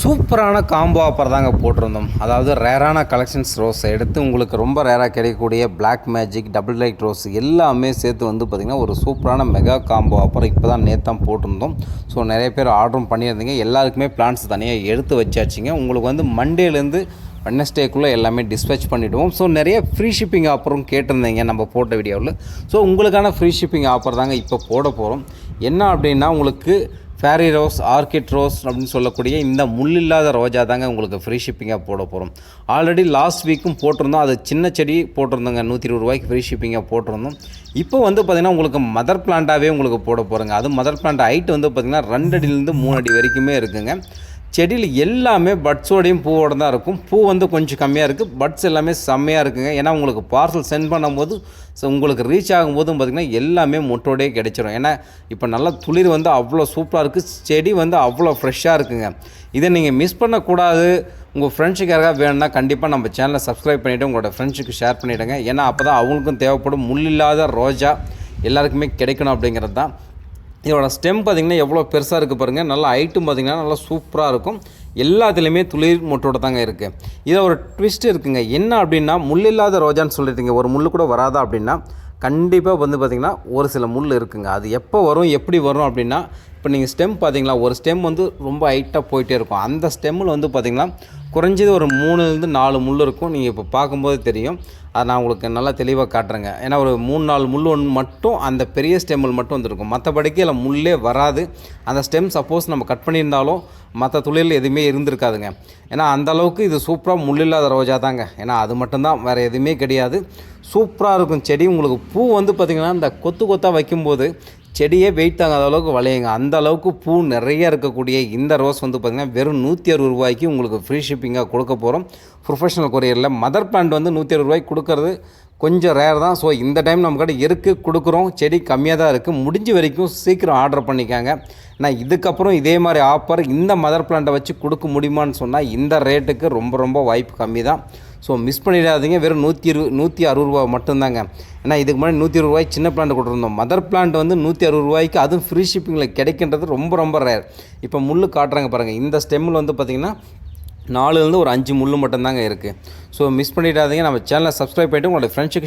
சூப்பரான combo offer தாங்க போட்டிருந்தோம். அதாவது ரேரான கலெக்ஷன்ஸ் ரோஸ் எடுத்து உங்களுக்கு ரொம்ப ரேராக கிடைக்கக்கூடிய black magic double light rose எல்லாமே சேர்த்து வந்து பார்த்திங்கன்னா ஒரு சூப்பரான மெகா காம்போ ஆஃபர் இப்போ தான் நேற்று தான் போட்டிருந்தோம். ஸோ நிறைய பேர் ஆர்டரும் பண்ணியிருந்தீங்க. எல்லாருக்குமே பிளான்ஸ் தனியாக எடுத்து வச்சாச்சுங்க. உங்களுக்கு வந்து மண்டேலேருந்து வெட்னஸ்டேக்குள்ளே எல்லாமே டிஸ்பேச் பண்ணிவிடுவோம் ஸோ நிறைய ஃப்ரீ ஷிப்பிங் ஆஃபரும் கேட்டிருந்தீங்க நம்ம போட்ட வீடியோவில் ஸோ உங்களுக்கான ஃப்ரீ ஷிப்பிங் ஆஃபர் தாங்க இப்போ போட போகிறோம் என்ன அப்படின்னா உங்களுக்கு ஃபேரி ரோஸ் ஆர்கிட் ரோஸ் அப்படின்னு சொல்லக்கூடிய இந்த முள் இல்லாத ரோஜா தாங்க உங்களுக்கு ஃப்ரீ ஷிப்பிங்காக போட போகிறோம் ஆல்ரெடி லாஸ்ட் வீக்கும் போட்டிருந்தோம். அது சின்ன செடி போட்டிருந்தோங்க. நூற்றி இருபது ரூபாய்க்கு ஃப்ரீ ஷிப்பிங்காக போட்டிருந்தோம். இப்போ வந்து பார்த்திங்கன்னா உங்களுக்கு மதர் பிளான்ட்டாகவே உங்களுக்கு போட போகிறோங்க அது மதர் பிளான்ட் ஹைட் வந்து பார்த்திங்கன்னா ரெண்டு அடியிலேருந்து மூணு அடி வரைக்குமே இருக்குங்க. செடியில் எல்லாமே பட்ஸோடையும் பூவோட தான் இருக்கும். பூ வந்து கொஞ்சம் கம்மியாக இருக்குது பட்ஸ் எல்லாமே செம்மையாக இருக்குங்க. ஏன்னா உங்களுக்கு பார்சல் சென்ட் பண்ணும்போது ஸோ உங்களுக்கு ரீச் ஆகும்போதும் பார்த்திங்கன்னா எல்லாமே மொட்டோடே கிடைச்சிரும். ஏன்னா இப்போ நல்லா துளிர் வந்து அவ்வளோ சூப்பராக இருக்குது செடி வந்து அவ்வளோ ஃப்ரெஷ்ஷாக இருக்குங்க. இதை நீங்கள் மிஸ் பண்ணக்கூடாது. உங்கள் ஃப்ரெண்ட்ஸுக்கு யாராவது வேணும்னா கண்டிப்பாக நம்ம சேனலை சப்ஸ்கிரைப் பண்ணிவிட்டு உங்களோட ஃப்ரெண்ட்ஸுக்கு ஷேர் பண்ணிவிடுங்க ஏன்னா அப்போ தான் அவங்களுக்கும் தேவைப்படும். முள் இல்லாத ரோஜா எல்லாருக்குமே கிடைக்கணும் அப்படிங்கிறது தான் இதோட ஸ்டெம் பார்த்திங்கன்னா எவ்வளோ பெருசாக இருக்குது பாருங்கள் நல்லா ஹைட்டும் பார்த்திங்கன்னா நல்லா சூப்பராக இருக்கும். எல்லாத்துலேயுமே துளிர் மொட்டோட தாங்க இருக்குது இதை ஒரு ட்விஸ்ட் இருக்குங்க. என்ன அப்படின்னா முள் இல்லாத ரோஜான்னு சொல்லியிருக்கீங்க ஒரு முள் கூட வராதா அப்படின்னா கண்டிப்பாக வந்து பார்த்திங்கன்னா ஒரு சில முள் இருக்குங்க. அது எப்போ வரும் எப்படி வரும் அப்படின்னா இப்போ நீங்கள் ஸ்டெம் பார்த்தீங்களா ஒரு ஸ்டெம் வந்து ரொம்ப ஹைட்டாக போயிட்டே இருக்கும். அந்த ஸ்டெம்மில் வந்து பார்த்திங்கன்னா குறைஞ்சது ஒரு மூணுலேருந்து நாலு முள் இருக்கும். நீங்கள் இப்போ பார்க்கும்போது தெரியும். அதை நான் உங்களுக்கு நல்லா தெளிவாக காட்டுறேங்க. ஏன்னா ஒரு மூணு நாலு முள் ஒன்று மட்டும் அந்த பெரிய ஸ்டெம்மில் மட்டும் வந்துருக்கும். மற்றபடிக்கு அதில் முள்ளே வராது. அந்த ஸ்டெம் சப்போஸ் நம்ம கட் பண்ணியிருந்தாலும் மற்ற துளிரில் எதுவுமே இருந்திருக்காதுங்க. ஏன்னா அந்தளவுக்கு இது சூப்பராக முள்ளில்லாத ரோஜா தாங்க. ஏன்னா அது மட்டும்தான் வேறு எதுவுமே கிடையாது. சூப்பராக இருக்கும் செடி. உங்களுக்கு பூ வந்து பார்த்திங்கன்னா இந்த கொத்து கொத்தாக வைக்கும்போது செடியே வெயிட் தாங்காத அளவுக்கு வளையுங்க. அந்த அளவுக்கு பூ நிறைய இருக்கக்கூடிய இந்த ரோஸ் வந்து பார்த்திங்கன்னா வெறும் நூற்றி அறுபது ரூபாய்க்கு உங்களுக்கு ஃப்ரீ ஷிப்பிங்காக கொடுக்க போகிறோம் ப்ரொஃபஷனல் கொரியரில் மதர் பிளான்ட் வந்து நூற்றி அறுபது ரூபாய்க்கு கொடுக்கறது கொஞ்சம் ரேர் தான். ஸோ இந்த டைம் நம்ம கிட்ட இருக்குது கொடுக்குறோம். செடி கம்மியாக தான் இருக்குது முடிஞ்ச வரைக்கும் சீக்கிரம் ஆர்டர் பண்ணிக்காங்க. நான் இதுக்கப்புறம் இதே மாதிரி ஆஃபர் இந்த மதர் பிளான்ட்டை வச்சு கொடுக்க முடியுமான்னு சொன்னால் இந்த ரேட்டுக்கு ரொம்ப ரொம்ப வாய்ப்பு கம்மி தான். ஸோ மிஸ் பண்ணிடாதீங்க. வெறும் நூற்றி இரு நூற்றி அறுபது ரூபா மட்டும்தாங்க. ஏன்னா இதுக்கு முன்னாடி நூற்றி இருபது ரூபாய்க்கு சின்ன பிளான்ட் கொடுத்துருந்தோம். மதர் பிளான்ட் வந்து நூற்றி அறுபது ரூபாய்க்கு அதுவும் ஃப்ரீ ஷிப்பிங்கில் கிடைக்கின்றது ரொம்ப ரொம்ப ரேர் இப்போ முள் காட்டுறாங்க பாருங்கள் இந்த ஸ்டெம்மில் வந்து பார்த்திங்கன்னா நாலுலேருந்து ஒரு அஞ்சு முள் மட்டும்தாங்க இருக்குது ஸோ மிஸ் பண்ணிடாதீங்க. நம்ம சேனலை சப்ஸ்கிரைப் பண்ணிவிட்டு உங்களோட ஃப்ரெண்ட்ஸுக்கு